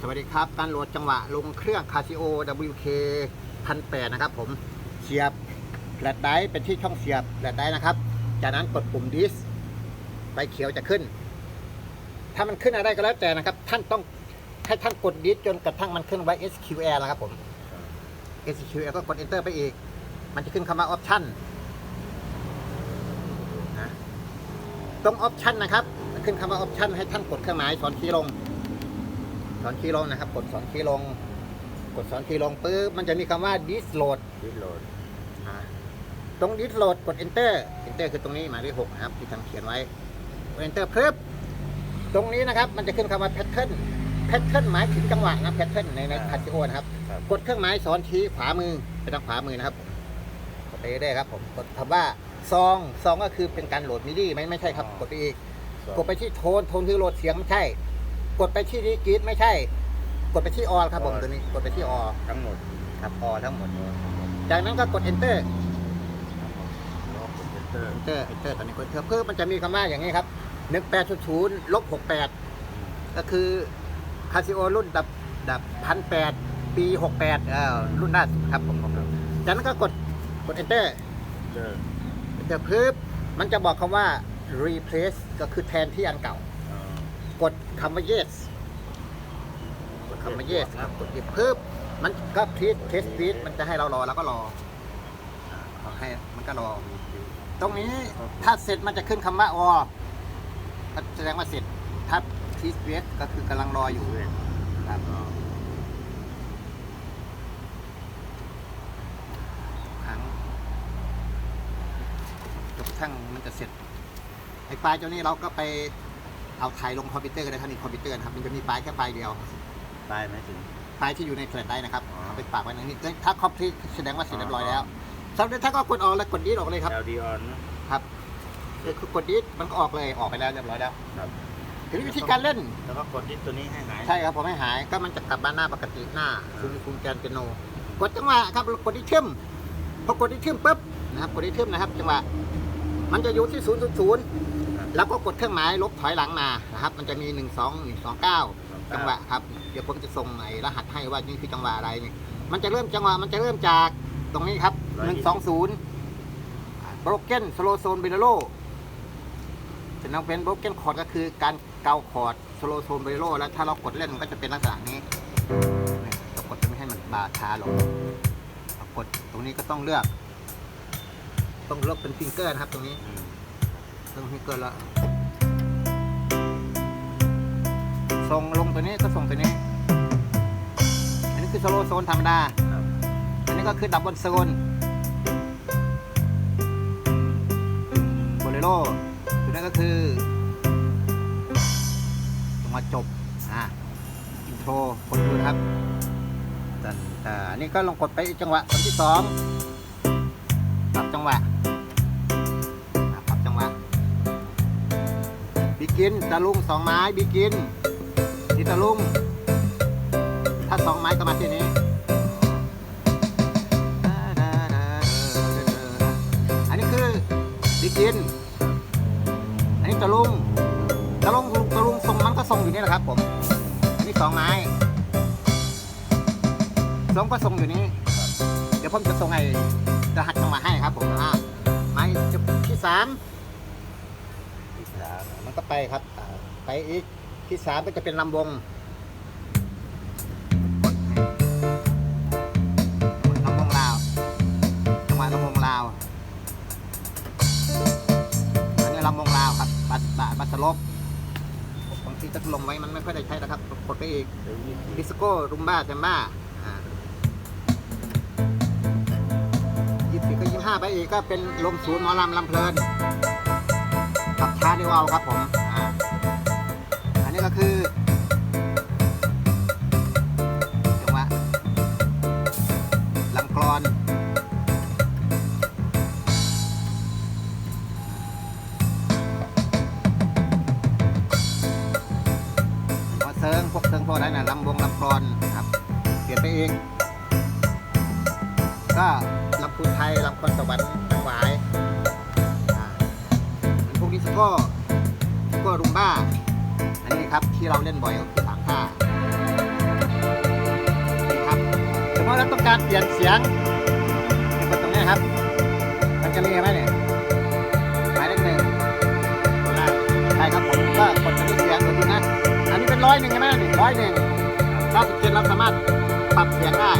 สวัสดีครับการโหลดจังหวะลงเครื่อง Casio WK 1008นะครับผมเสียบแฟลชไดร์เป็นที่ช่องเสียบแฟลชไดร์นะครับ จากนั้นกดปุ่มดิสไฟเขียวจะขึ้น ถ้ามันขึ้นอะไรก็แล้วแต่นะครับ ท่านต้องให้ท่านกดดิสจนกระทั่งมันขึ้นไว้ SQL นะครับผม SQL ก็กด Enter ไปอีก มันจะขึ้นคำว่า Option นะตรง Option นะครับ ขึ้นคำว่า Option ให้ท่านกดเครื่องหมายสอนคีย์ลง อนคีย์ลงนะครับ กดสอนคีย์ลง กดสอนคีย์ลงปุ๊บมันจะมีคำว่า disk load ดิโหลดอ่าตรง disk load กด enter enter คือตรงนี้หมายเลขหกนะครับ ที่ทางเขียนไว้กด enter ปุ๊บตรงนี้นะครับมันจะขึ้นคำว่า pattern pattern หมายถึงจังหวะนะ pattern ในในคาสิโอนะครับครับ กดเครื่องหมายสอนชี้ขวามือไปทางขวามือนะครับกดไปได้ครับผมกดคำว่าซองซองก็คือเป็นการโหลดมิดี้ไม่ไม่ใช่ครับ กดไปอีก กดไปที่โทนโทนคือโหลดเสียงไม่ใช่ กดไปที่ดีกรีดไม่ใช่ กดไปที่ออครับผมตัวนี้ กดไปที่ออทั้งหมดครับออทั้งหมด จากนั้นก็กด enter รอบคอมพิวเตอร์ enter enter ตอนนี้กด enter เพิ่มมันจะมีคำว่าอย่างนี้ครับ1800ลบ68ก็คือคาซิโอรุ่นดับดับพันแปดปี68เอ่อรุ่นล่าสุดครับผมผมจากนั้นก็กดกด enter เจอ enter เพิ่มมันจะบอกคำว่า replace ก็คือแทนที่อันเก่า กดคำว่า yes กดคำว่า yes ครับกด yes เพิ่มมันก็ please test please มันจะให้เรารอแล้วก็รออ่าขอให้มันก็รอ ตรงนี้ถ้าเสร็จมันจะขึ้นคำว่าอก็แสดงว่าเสร็จถ้า please wait ก็คือกำลังรออยู่ครับครั้งจบช่งมันจะเสร็จไอ้ไฟล์ตัวนี้เราก็ไป เอาถ่ายลงคอมพิวเตอร์ก็ได้ถ้ามีคอมพิวเตอร์นะครับมันจะมีไฟล์แค่ไฟล์เดียวตายไหมถึง ไฟล์ที่อยู่ในแฟลชไดรฟ์นะครับอ๋อ เอาไปฝากไว้ในนี้ถ้าคอมพลีทแสดงว่าเสร็จเรียบร้อยแล้วสำเร็จถ้าก็กดออกแล้วกดดีดออกเลยครับ LD on ครับคือคือกดดีดมันก็ออกเลยออกไปแล้วเรียบร้อยแล้วครับทีนี้วิธีการเล่นแล้วก็กดดิสตัวนี้ให้หาย ใช่ครับผมให้หายก็มันจะกลับมาหน้าปกติหน้าคุณคุณแกนเปียโน กดจังหวะครับกดที่ทึมพอกดที่ทึมปุ๊บนะครับกดที่ทึมนะครับจังหวะมันจะอยู่ที่ศูนย์ศูนย์ศูนย์ แล้วก็กดเครื่องหมายลบถอยหลังมานะครับ มันจะมีหนึ่งสองหนึ่งสองเก้าจังหวะครับ เดี๋ยวผมจะส่งไอ้รหัสให้ว่านี่คือจังหวะอะไรนี่มันจะเริ่มจังหวะมันจะเริ่มจากตรงนี้ครับหนึ่งสองศูนย์โบรกเกนสโลโซนเบเนโลจะนำเป็นโบรกเกนคอร์ดก็คือการเกาคอร์ดสโลโซนเบเนโลแล้วถ้าเรากดเล่นมันก็จะเป็นลักษณะนี้เรากดจะไม่ให้มันบาช้าลงเรากดตรงนี้ก็ต้องเลือก ต้องเลือกเป็นฟิงเกอร์นะครับตรงนี้ อืมต้องฟิงเกอร์แล้วส่งลงตัวนี้ก็ส่งตัวนี้ อันนี้คือสโลโซนธรรมดาครับอันนี้ก็คือดับบนโซนโบเลโรตัวนั้นก็คือจังหวะจบ อ่าอินโทรคนดูนะครับแต่แต่อันนี้ก็ลองกดไปอีกจังหวะคนที่สองปรับจังหวะ กินตะลุงสองไม้บิกินนี่ตะลุง ถ้าสองไม้ก็มาที่นี้ อันนี้คือบิกิน อันนี้ตะลุงตะลุงตะลุงทรงมันก็ทรงอยู่นี่แหละครับผม อันนี้สองไม้ทรงก็ทรงอยู่นี้ เดี๋ยวผมจะส่งไอ้รหัสจังหวะให้ครับผมอ่าไม้จุดที่สาม ก็ไปครับไปอีกที่สามก็จะเป็นลำวงลำวงลาวจังหวะลำวงลาวอันนี้ลำวงลาวครับบัสบาบัสลบบางทีจะลงไว้มันไม่ค่อยได้ใช้นะครับกดไปอีกดิสโก้รุมบ้าแซมบ้ายี่สิบก็ยี่ห้าไปอีกก็เป็นลมศูนย์หมอลำลำเพลิน ขับช้าเร็วเอาครับผมอ่าอันนี้ก็คือจังหวะลำกรอนพอเซิงพวกเซิงพวกอะไรนะลำวงลำกรอนครับเปลี่ยนไปเอง ก็ลำพูนไทยลำคอนสวรรค์ ก็ก็รุมบ้า อันนี้ครับที่เราเล่นบ่อยคือสามท่าครับสมมติเราต้องการเปลี่ยนเสียงกดตรงนี้ครับ มันจะเรีไหมเนี่ยหมายเลขหนึ่งใช่ครับผมก็กดตรงนี้เสียงตรงนี้นะอันนี้เป็นร้อยหนึ่งใช่ไหมร้อยหนึ่งถ้าเกิดเราสามารถปรับเสียงได้